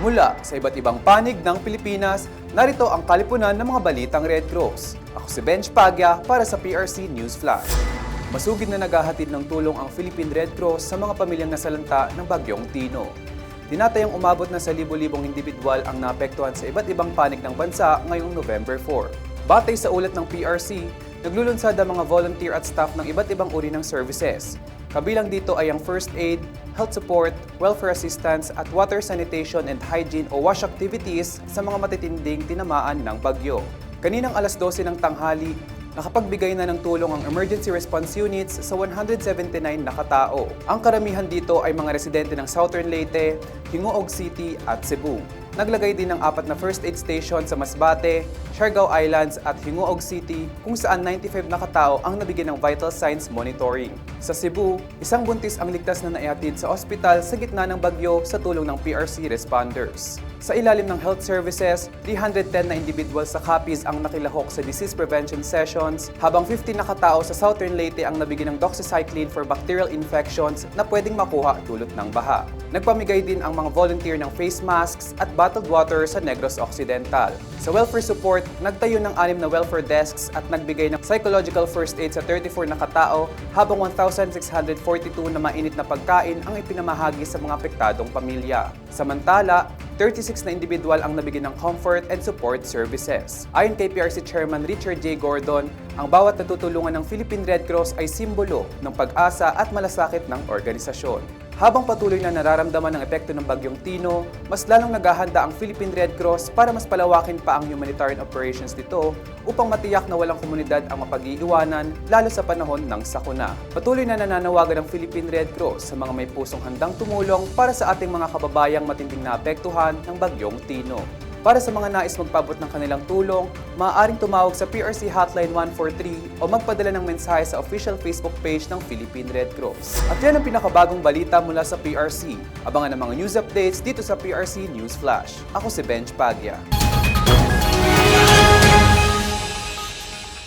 Mula sa iba't ibang panig ng Pilipinas, narito ang kalipunan ng mga balitang Red Cross. Ako si Benj Pagya para sa PRC News Flash. Masugid na naghahatid ng tulong ang Philippine Red Cross sa mga pamilyang nasalanta ng Bagyong Tino. Tinatayang umabot na sa libo-libong individual ang naapektuhan sa iba't ibang panig ng bansa ngayong November 4. Batay sa ulat ng PRC, naglulunsad ang mga volunteer at staff ng iba't ibang uri ng services. Kabilang dito ay ang first aid, health support, welfare assistance at water sanitation and hygiene o WASH activities sa mga matitinding tinamaan ng bagyo. Kaninang alas 12 ng tanghali, nakapagbigay na ng tulong ang emergency response units sa 179 na katao. Ang karamihan dito ay mga residente ng Southern Leyte, Hingoog City at Cebu. Naglagay din ng apat na first aid station sa Masbate, Siargao Islands at Hingoog City kung saan 95 na katao ang nabigyan ng vital signs monitoring. Sa Cebu, isang buntis ang ligtas na naihatid sa ospital sa gitna ng bagyo sa tulong ng PRC responders. Sa ilalim ng health services, 310 na individual sa copies ang nakilahok sa disease prevention sessions, habang 50 na katao sa Southern Leyte ang nabigyan ng doxycycline for bacterial infections na pwedeng makuha dulot ng baha. Nagpamigay din ang mga volunteer ng face masks at bottled water sa Negros Occidental. Sa welfare support, nagtayo ng anim na welfare desks at nagbigay ng psychological first aid sa 34 na katao habang 1,642 na mainit na pagkain ang ipinamahagi sa mga apektadong pamilya. Samantala, 36 na individual ang nabigyan ng comfort and support services. Ayon kay PRC Chairman Richard J. Gordon, ang bawat natutulungan ng Philippine Red Cross ay simbolo ng pag-asa at malasakit ng organisasyon. Habang patuloy na nararamdaman ng epekto ng Bagyong Tino, mas lalong naghahanda ang Philippine Red Cross para mas palawakin pa ang humanitarian operations nito upang matiyak na walang komunidad ang mapag-iiwanan lalo sa panahon ng sakuna. Patuloy na nananawagan ang Philippine Red Cross sa mga may pusong handang tumulong para sa ating mga kababayang matinding naapektuhan ng Bagyong Tino. Para sa mga nais magpabot ng kanilang tulong, maaaring tumawag sa PRC Hotline 143 o magpadala ng mensahe sa official Facebook page ng Philippine Red Cross. At yan ang pinakabagong balita mula sa PRC. Abangan ang mga news updates dito sa PRC News Flash. Ako si Benj Pagya.